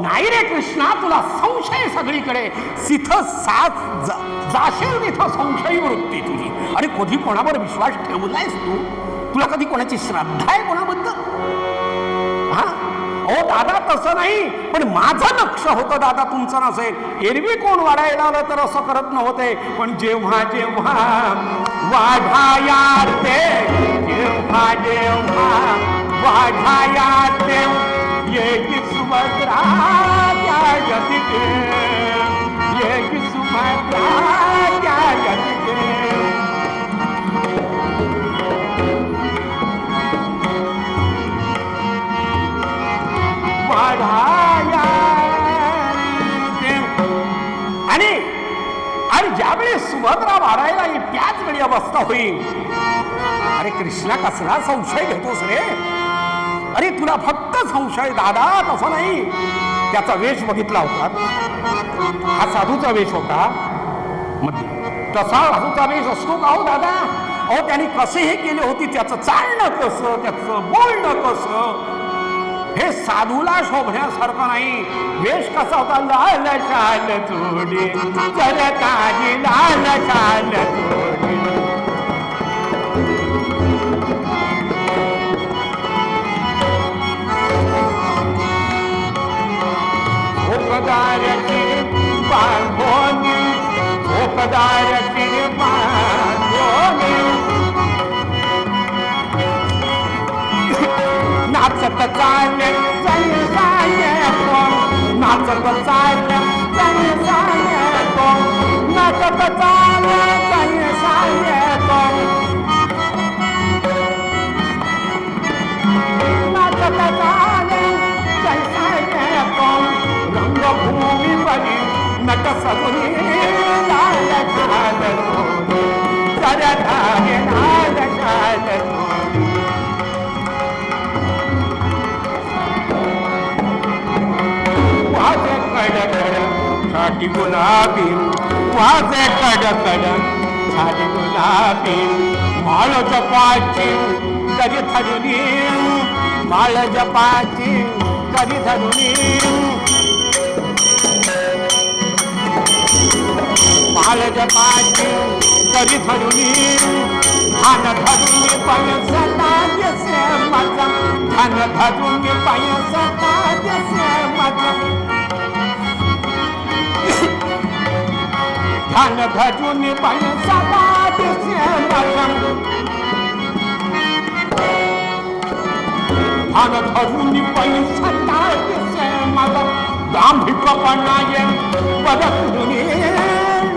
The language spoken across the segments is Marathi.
नाही रे कृष्णा तुला संशय सगळीकडे. तिथं साथ जा- जाशील तिथं संशयी वृत्ती तुझी. आणि कधी कोणावर विश्वास ठेवलायस तू? तुला कधी कोणाची श्रद्धा आहे कोणाबद्दल? हा? हो दादा तसं नाही पण माझं लक्ष होतं दादा तुमचं नसेल एरवी कोण वाढायला आलं तर असं करत नव्हते पण जेव्हा जेव्हा वाढाया ते जेव्हा जेव्हा वाढाया ते ये सुभद्रा त्या गतीके ये सुभद्रा त्या गतीके आणि आणि ज्यावेळी सुभद्रा वाढायला येईल त्याच वेळी अवस्था होईल. अरे कृष्णा कसला संशय घेतोस रे? अरे तुला फक्त संशय दादा तसं नाही. त्याचा वेश बघितला होता. हा साधूचा वेश होता. मध्ये. तसा साधूचा वेश असतो का हो दादा? अहो त्याने कसे हे केले होते त्याचं चालणं कसं त्याचं बोलणं कसं? हे साधूला शोभण्यासारखं नाही. वेश कसा होता? लाल शाल चोडे जर काजी लाल शाल चोडे छाटी गुलाबी वाजे कडकड झाडी गुलाबी. माळ जपाची कधी धरुनी. माळ जपाची कधी धरुनी. जपाची तरी धरुनी धान धरुनी पण सदा माझा धान धरुनी पाय सदा माझा धान भजून पाय सदा माझा धान धरून पाय सदा दिसे माझा दांभिकपणाये वरकुनी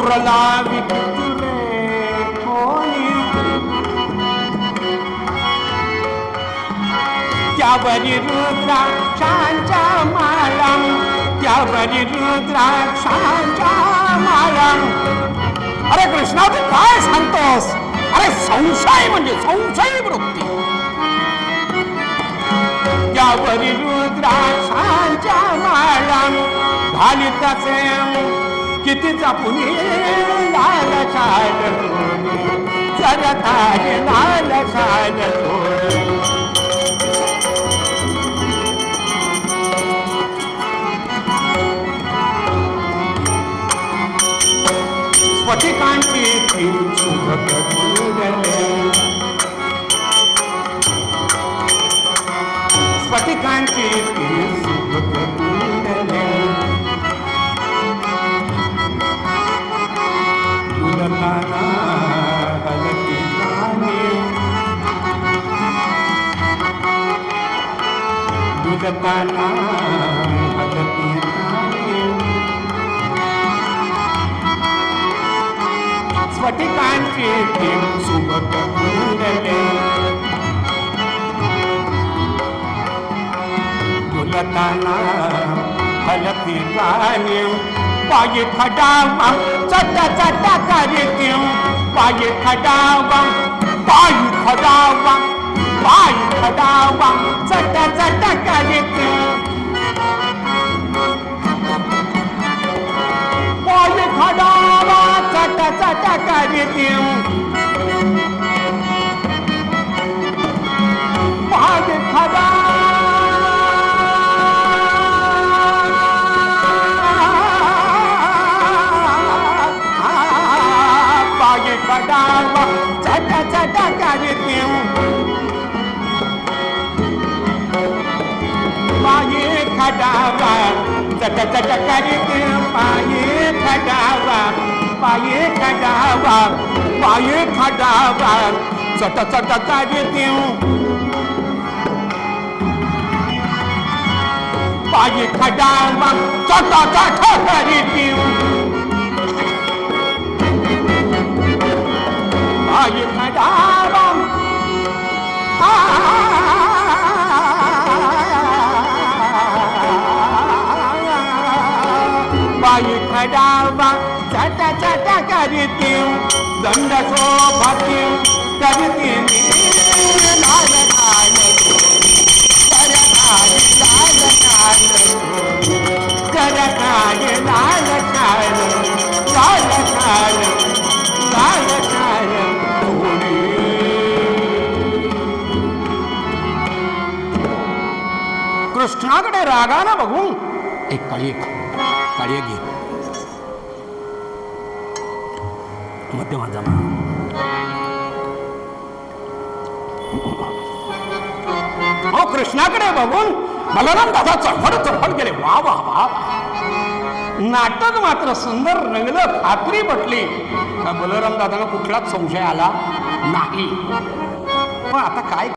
उंडलावी किती रे कोणी त्यावरी रुद्राक्षांच्या माळा त्यावरी रुद्राक्षांच्या माळा अरे कृष्णा तू काय सांगतोस? अरे संशय म्हणजे संशय वृत्ती. त्यावरी रुद्राक्षांच्या माळा घाली तसे किती जपुनी लाल शाल जरताज लाल शाल स्फटिकांची स्फटिकांची दुलताना हलती गाणे स्फटिकांची तीन सुबक फुलले दुलताना हलती गाणे पाये खडावा चट चट करते पाये खडावा पाय खडावा पाय खडावा चट चट करते पाय खडावा चट चट करते पाय खडावा पाय खडावा चट चट करते चट चट करते पाये खडावा पाये खडावा पाये खडावा चट चट करते पाये खडावा चट चट करते बाई खडावा चट चट करते. दंड सोबती करते लाल लाल कर लाल लाल लाल लाल लाल लाल लाल कृष्णाकडे रागाला बघून. एक काळी. काळी घे मध्य हो कृष्णाकडे बघून बलराम दादा चढफड चढफड गेले वा वा वा नाटक मात्र सुंदर रंगलं खात्री पटली. का बलराम दादाला कुठलाच संशय आला नाही. पण आता काय